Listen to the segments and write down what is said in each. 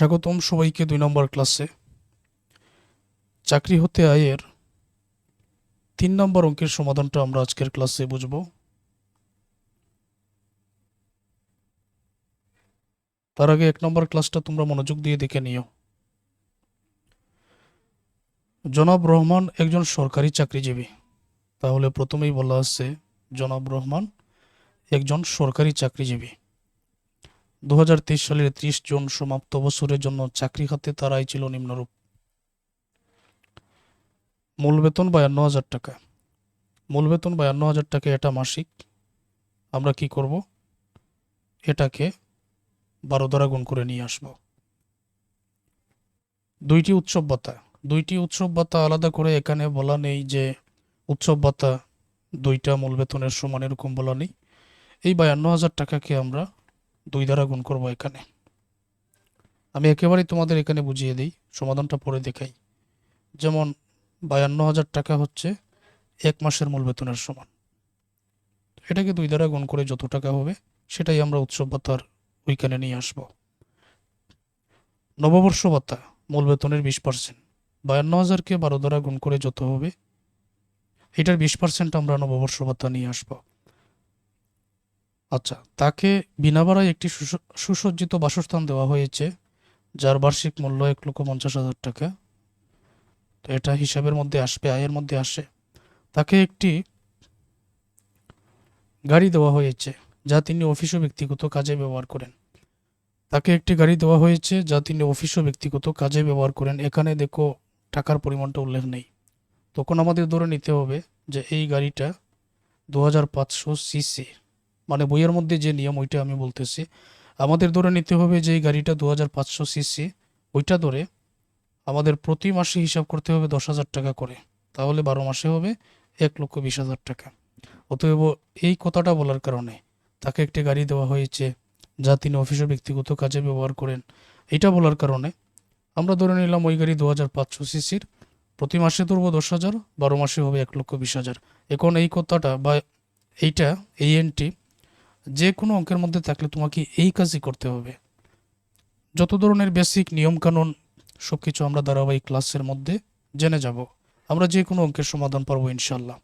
স্বাগতম সবাইকে দুই নম্বর ক্লাসে। চাকরি হতে আয়ের তিন নম্বর অঙ্কের সমাধানটা আমরা আজকের ক্লাসে বুঝব। তার আগে এক নম্বর ক্লাসটা তোমরা মনোযোগ দিয়ে দেখে নিও। জনাব রহমান একজন সরকারি চাকরিজীবী। তাহলে প্রথমেই বলা আছে, জনাব রহমান একজন সরকারি চাকরিজীবী। দু হাজার তেইশ সালের ত্রিশ জুন সমাপ্ত বছরের জন্য চাকরি খাতে তার ছিল নিম্নরূপ। মূল বেতন বায়ান্ন হাজার টাকা। মূল বেতন বায়ান্ন হাজার টাকা এটা মাসিক। আমরা কি করব? এটাকে বারো দ্বারা গুণ করে নিয়ে আসব। দুইটি উৎসব ভাতা। দুইটি উৎসব ভাতা আলাদা করে এখানে বলা নেই যে উৎসব ভাতা দুইটা মূল বেতনের সমান এরকম বলা নেই। এই বায়ান্ন হাজার টাকাকে আমরা দুই দ্বারা গুণ করব এখানে। আমি একেবারেই তোমাদের এখানে বুঝিয়ে দিই, সমাধানটা পরে দেখাই। যেমন, বায়ান্ন হাজার টাকা হচ্ছে এক মাসের মূল বেতনের সমান। এটাকে দুই দ্বারা গুণ করে যত টাকা হবে, সেটাই আমরা উৎসব ভাতার ওইখানে নিয়ে আসব। নববর্ষ ভাতা, মূল বেতনের বিশ পার্সেন্ট। বায়ান্ন হাজারকে বারো দ্বারা গুণ করে যত হবে, এটার বিশ পার্সেন্ট আমরা নববর্ষ ভাতা নিয়ে আসব। আচ্ছা তাকে বিনা ভাড়ায় একটি সুস- সুসজ্জিত বাসস্থান দেওয়া হয়েছে, যার বার্ষিক মূল্য এক লক্ষ পঞ্চাশ হাজার টাকা। তো এটা হিসাবের মধ্যে আসবে, আয়ের মধ্যে আসে। তাকে একটি গাড়ি দেওয়া হয়েছে, যা তিনি অফিস ও ব্যক্তিগত কাজে ব্যবহার করেন। তাকে একটি গাড়ি দেওয়া হয়েছে, যা তিনি অফিস ও ব্যক্তিগত কাজে ব্যবহার করেন। এখানে দেখো, টাকার পরিমাণটা উল্লেখ নেই। তখন আমাদের ধরে নিতে হবে যে এই গাড়িটা দু হাজার পাঁচশো সিসি। মানে বইয়ের মধ্যে যে নিয়ম, ওইটা আমি বলতেছি। আমাদের ধরে নিতে হবে যে গাড়িটা দু হাজার পাঁচশো সিসি, ওইটা ধরে আমাদের প্রতি মাসে হিসাব করতে হবে দশ হাজার টাকা করে। তাহলে বারো মাসে হবে এক লক্ষ বিশ হাজার টাকা। অতএব এই কথাটা বলার কারণে তাকে একটি গাড়ি দেওয়া হয়েছে যা তিনি অফিসে ব্যক্তিগত কাজে ব্যবহার করেন। এটা বলার কারণে আমরা ধরে নিলাম ওই গাড়ি দু হাজার পাঁচশো সিসির। প্রতি মাসে ধরবো দশ হাজার, বারো মাসে হবে এক লক্ষ বিশ হাজার। এখন এই কথাটা বা এইটা, এই এনটি যে কোনো অঙ্কের মধ্যে থাকলে তোমাকে এই কাজই করতে হবে। যত ধরনের বেসিক নিয়মকানুন সব কিছু আমরা ধারাবাহিক ক্লাসের মধ্যে জেনে যাব। আমরা যে কোনো অঙ্কের সমাধান পারব ইনশাল্লাহ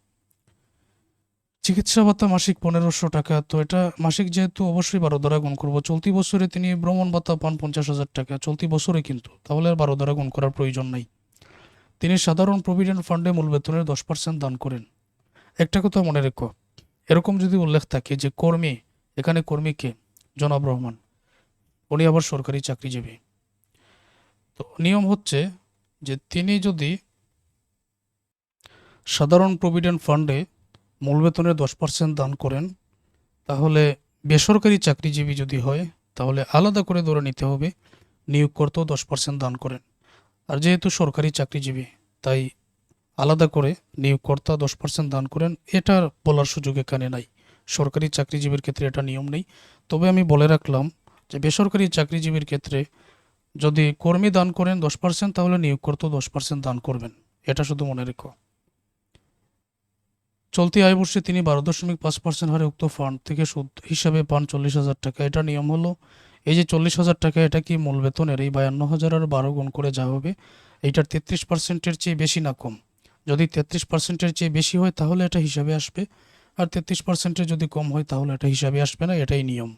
চিকিৎসা ভাতা মাসিক পনেরোশো টাকা, তো এটা মাসিক যেহেতু অবশ্যই বারো দ্বারা গুণ করব। চলতি বছরে তিনি ভ্রমণ ভাতা পান পঞ্চাশ হাজার টাকা। চলতি বছরে কিন্তু, তাহলে আর বারো দ্বারা গুণ করার প্রয়োজন নাই। তিনি সাধারণ প্রভিডেন্ট ফান্ডে মূল বেতনের দশ পার্সেন্ট দান করেন। একটা কথা মনে রেখো, এরকম যদি উল্লেখ থাকে যে কর্মী এখানে কর্মীকে জনাব রহমান। উনি আবার সরকারি চাকরিজীবী। তো নিয়ম হচ্ছে যে তিনি যদি সাধারণ প্রভিডেন্ট ফান্ডে মূল বেতনের দশ পার্সেন্ট দান করেন, তাহলে বেসরকারি চাকরিজীবী যদি হয়, তাহলে আলাদা করে ধরে নিতে হবে নিয়োগকর্তাও দশ পার্সেন্ট দান করেন। আর যেহেতু সরকারি চাকরিজীবী, তাই আলাদা করে নিয়োগকর্তা দশ পার্সেন্ট দান করেন, এটার বলার সুযোগ এখানে নাই। সরকারি চাকরিজীবীর ক্ষেত্রে এটা নিয়ম নেই। তবে আমি বলে রাখলাম যে বেসরকারি চাকরিজীবীর ক্ষেত্রে যদি কর্মী দান করেন দশ পার্সেন্ট তাহলে নিয়োগকর্তাও দশ পার্সেন্ট দান করবেন। এটা শুধু মনে রেখো। চলতি আয় বর্ষে তিনি বারো দশমিক পাঁচ পার্সেন্ট হারে উক্ত ফান্ড থেকে সুদ হিসাবে পান চল্লিশ হাজার টাকা। এটা নিয়ম হলো, এই যে চল্লিশ হাজার টাকা, এটা কি মূল বেতনের? এই বায়ান্ন হাজার আর বারো গুণ করে যা হবে, এইটার তেত্রিশ পার্সেন্টের চেয়ে বেশি না কম? যদি তেত্রিশ পার্সেন্টের চেয়ে বেশি হয়, তাহলে এটা হিসাবে আসবে। আর তেত্রিশ পার্সেন্টের যদি কম হয়, তাহলে এটা হিসাবে আসবে না, এটাই নিয়ম।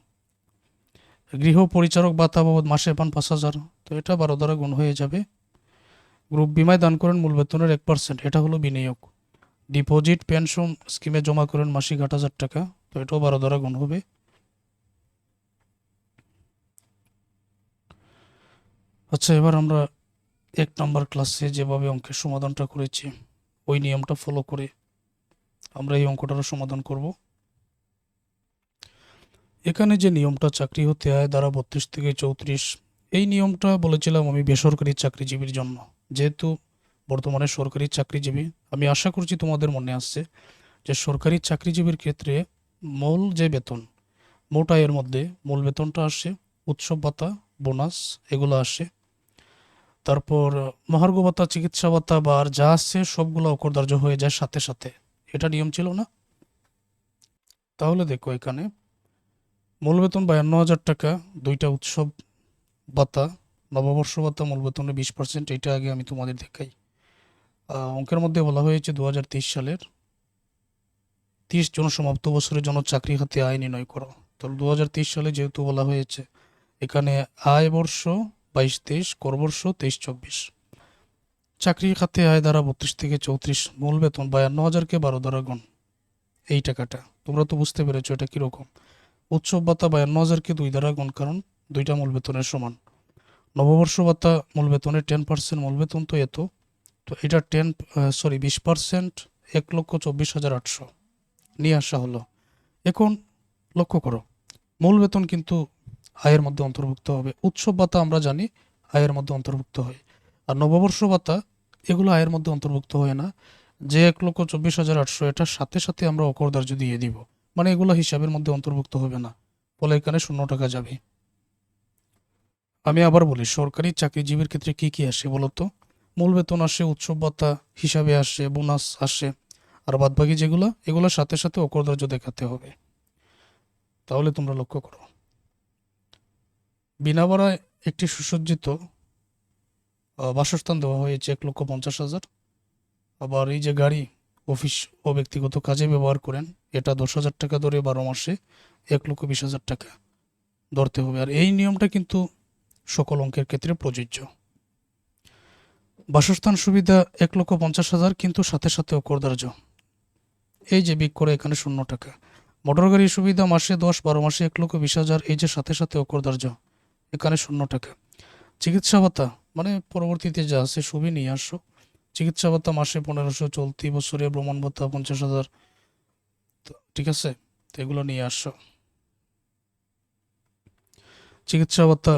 গৃহ পরিচারক ভাতা বাবদ মাসে পান পাঁচ হাজার, তো এটা বারো দ্বারা গুণ হয়ে যাবে। গ্রুপ বিমায় দান করেন মূল বেতনের এক পার্সেন্ট এটা হলো বিনিয়োগ। ডিপোজিট, পেনশন স্কিমে জমা করেন মাসিক আট হাজার টাকা, তো এটাও বারো দ্বারা গুণ হবে। আচ্ছা এবার আমরা এক নম্বর ক্লাসে যেভাবে অঙ্কের সমাধানটা করেছি, ওই নিয়মটা ফলো করে আমরা এই অঙ্কটারও সমাধান করব। এখানে যে নিয়মটা চাকরি হতে হয় দ্বারা বত্রিশ থেকে চৌত্রিশ, এই নিয়মটা বলেছিলাম আমি বেসরকারি চাকরিজীবীর জন্য। যেহেতু বর্তমানে সরকারি চাকরিজীবী, আমি আশা করছি তোমাদের মনে আসছে যে সরকারি চাকরিজীবীর ক্ষেত্রে মূল যে বেতন, মোট আয়ের মধ্যে মূল বেতনটা আসে, উৎসব ভাতা, বোনাস, এগুলো আসে। তারপর মহার্ঘ ভাতা, চিকিৎসা ভাতা বা যা আসছে সবগুলো অকরদার্য হয়ে যায় সাথে সাথে। এটা নিয়ম ছিল না? তাহলে দেখো এখানে মূল বেতন বায়ান্ন হাজার টাকা, দুইটা উৎসব ভাতা, নববর্ষ ভাতা মূল বেতনে বিশ পার্সেন্ট এটা আগে আমি তোমাদের দেখাই। অঙ্কের মধ্যে বলা হয়েছে দু হাজার তেইশ সালের তিরিশ জন সমাপ্ত বছরের জন্য চাকরি খাতে আয় নির্ণয় করো। তো দু সালে যেহেতু বলা হয়েছে, এখানে আয় বর্ষ বাইশ তেইশ, কর বর্ষ তেইশ চব্বিশ। চাকরি খাতে আয় দ্বারা বত্রিশ থেকে চৌত্রিশ, মূল বেতন বায়ান্ন হাজারকে বারো দ্বারা গুণ। এই টাকাটা, তোমরা তো বুঝতে পেরেছ এটা কীরকম। উৎসব ভাতা বায়ান্ন হাজারকে দুই দ্বারা গুণ, কারণ দুইটা মূল বেতনের সমান। নববর্ষ ভাতা মূল বেতনের টেন পার্সেন্ট, মূল বেতন তো এত। তো এটা টেন সরি বিশ পার্সেন্ট, এক লক্ষ চব্বিশ হাজার আটশো। নিয়ে আসা হলো। এখন লক্ষ্য করো, মূল বেতন কিন্তু আয়ের মধ্যে অন্তর্ভুক্ত হবে। উৎসব ভাতা আমরা জানি আয়ের মধ্যে অন্তর্ভুক্ত হয়। আর নববর্ষ ভাতা এগুলো আয়ের মধ্যে অন্তর্ভুক্ত হয় না। যে এক লক্ষ চব্বিশ হাজার আটশো এটার সাথে সাথে আমরা অকরদার্য দিয়ে দিব মানে এগুলো হিসাবের মধ্যে অন্তর্ভুক্ত হবে না, ফলে এখানে শূন্য টাকা যাবে। আমি আবার বলি, সরকারি চাকরিজীবীর ক্ষেত্রে কি কি আসে বলতো মূল বেতন আসে, উৎসব ভাতা হিসাবে আসে, বোনাস আসে, আর বাদবাকি যেগুলো, এগুলোর সাথে সাথে অকরদার্য দেখাতে হবে। তাহলে তোমরা লক্ষ্য করো। বিনা ভাড়ায় একটি সুসজ্জিত বাসস্থান দেওয়া হয়েছে এক লক্ষ পঞ্চাশ হাজার। আবার এই যে গাড়ি, অফিস ও ব্যক্তিগত কাজে ব্যবহার করেন, এটা দশ হাজার টাকা ধরে বারো মাসে এক লক্ষ বিশ হাজার টাকা ধরতে হবে। আর এই নিয়মটা কিন্তু সকল অঙ্কের ক্ষেত্রে প্রযোজ্য। বাসস্থান সুবিধা এক লক্ষ পঞ্চাশ হাজার, কিন্তু সাথে সাথে অকরদার্য। এই যে বিক করে এখানে শূন্য টাকা। মোটর গাড়ির সুবিধা মাসে দশ, বারো মাসে এক লক্ষ বিশ হাজার, এই যে সাথে সাথে অকরদার্য, এখানে শূন্য টাকা। চিকিৎসা ভাতা মানে পরবর্তীতে যা আছে সবই নিয়ে আসো। চিকিৎসা ভাতা মাসে পনেরোশো চলতি বছরে ভ্রমণ ভাতা পঞ্চাশ হাজার। ঠিক আছে, তো এগুলো নিয়ে আসো। চিকিৎসা ভাতা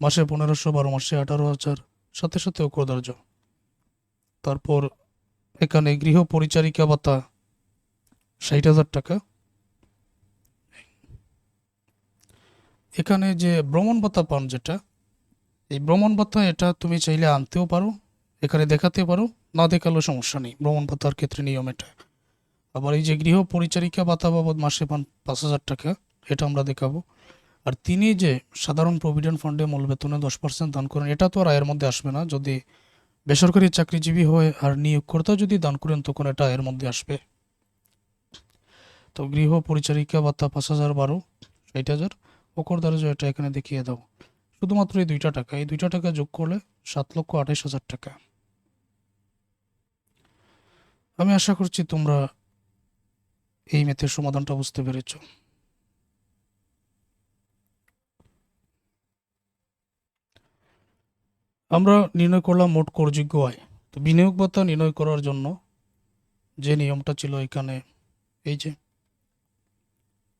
মাসে পনেরোশো, বারো মাসে আঠারো হাজার, সাথে সাথে অকরদার্য তারপর এখানে গৃহ পরিচারিকা ভাতা ষাট হাজার টাকা। এখানে যে ভ্রমণ ভাতা পান যেটা এই ভ্রমণ এটা তুমি চাইলে আনতেও পারো, এখানে দেখাতে পারো, না দেখালেও সমস্যা নেই। ভ্রমণ ক্ষেত্রে নিয়ম এটা। আবার এই যে গৃহ পরিচারিকা ভাতা বাবদ মাসে পান পাঁচ হাজার টাকা, এটা আমরা দেখাবো। আর তিনি যে সাধারণ প্রভিডেন্ট ফান্ডে মূল বেতনে দশ পার্সেন্ট দান করেন, এটা তো আর আয়ের মধ্যে আসবে না। যদি বেসরকারি চাকরিজীবী হয় আর নিয়োগকর্তা যদি দান করেন, তখন এটা আয়ের মধ্যে আসবে। তো গৃহ পরিচারিকা ভাতা পাঁচ হাজার বারো, ষাট হাজার, ওকর দারাজ এটা এখানে দেখিয়ে দাও। শুধুমাত্র এই দুইটা টাকা, এই দুইটা টাকা যোগ করলে সাত লক্ষ আঠাইশ হাজার টাকা। আমি আশা করছি তোমরা এই ম্যাথের সমাধানটা বুঝতে পেরেছ। আমরা নির্ণয় করলাম মোট করযোগ্য আয়। তো বিনিয়োগ ভাতা নির্ণয় করার জন্য যে নিয়মটা ছিল এখানে, এই যে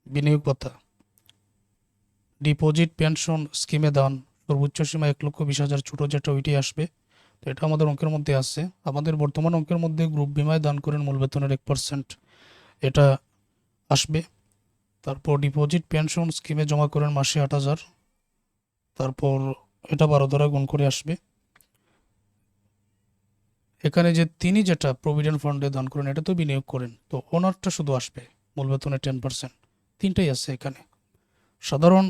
বিনিয়োগ ভাতা। ডিপোজিট পেনশন স্কিমে দান। সর্বোচ্চ সীমা এক লক্ষ বিশ হাজার ছোটো যেটা ওইটি আসবে। তো এটা আমাদের অঙ্কের মধ্যে আছে। আমাদের বর্তমান অঙ্কের মধ্যে গ্রুপ বিমায় দান করেন মূল বেতনের এক পার্সেন্ট এটা আসবে। তারপর ডিপোজিট পেনশন স্কিমে জমা করেন মাসে আট হাজার। তারপর এটা বারো দ্বারা গুণ করে আসবে। এখানে যে তিনি যেটা প্রভিডেন্ট ফান্ডে দান করেন, এটা তো বিনিয়োগ করেন। তো ওনারটা শুধু আসবে, মূল বেতনে টেন পার্সেন্ট তিনটাই আছে এখানে। সাধারণ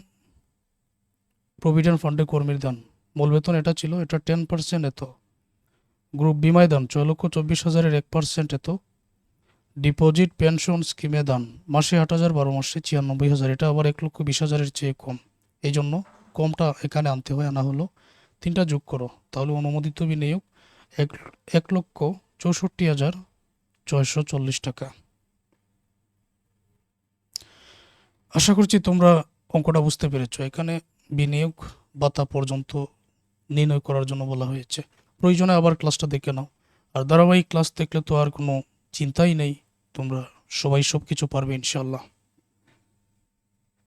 প্রভিডেন্ট ফান্ডে কর্মীর দান। মূল বেতন এটা ছিল, এটা টেন পার্সেন্ট এত। গ্রুপ বিমায় দান, ছয় লক্ষ চব্বিশ হাজারের এক পার্সেন্ট এত। ডিপোজিট পেনশন স্কিমে দান, মাসে আট হাজার, বারো মাসে ছিয়ানব্বই হাজার। এটা আবার এক লক্ষ বিশ হাজারের চেয়ে কম। এই জন্য কমটা এখানে আনতে হয়, আনা হলো। তিনটা যোগ করো, তাহলে অনুমোদিত বিনিয়োগ এক এক লক্ষ চৌষট্টি হাজার ছয়শো চল্লিশ টাকা। আশা করছি তোমরা অঙ্কটা বুঝতে পেরেছ। এখানে বিনিয়োগ ভাতা পর্যন্ত নির্ণয় করার জন্য বলা হয়েছে। প্রয়োজনে আবার ক্লাসটা দেখে নাও। আর ধারাবাহিক ক্লাস দেখলে তো আর কোনো চিন্তাই নেই। তোমরা সবাই সব কিছু পারবে ইনশাল্লাহ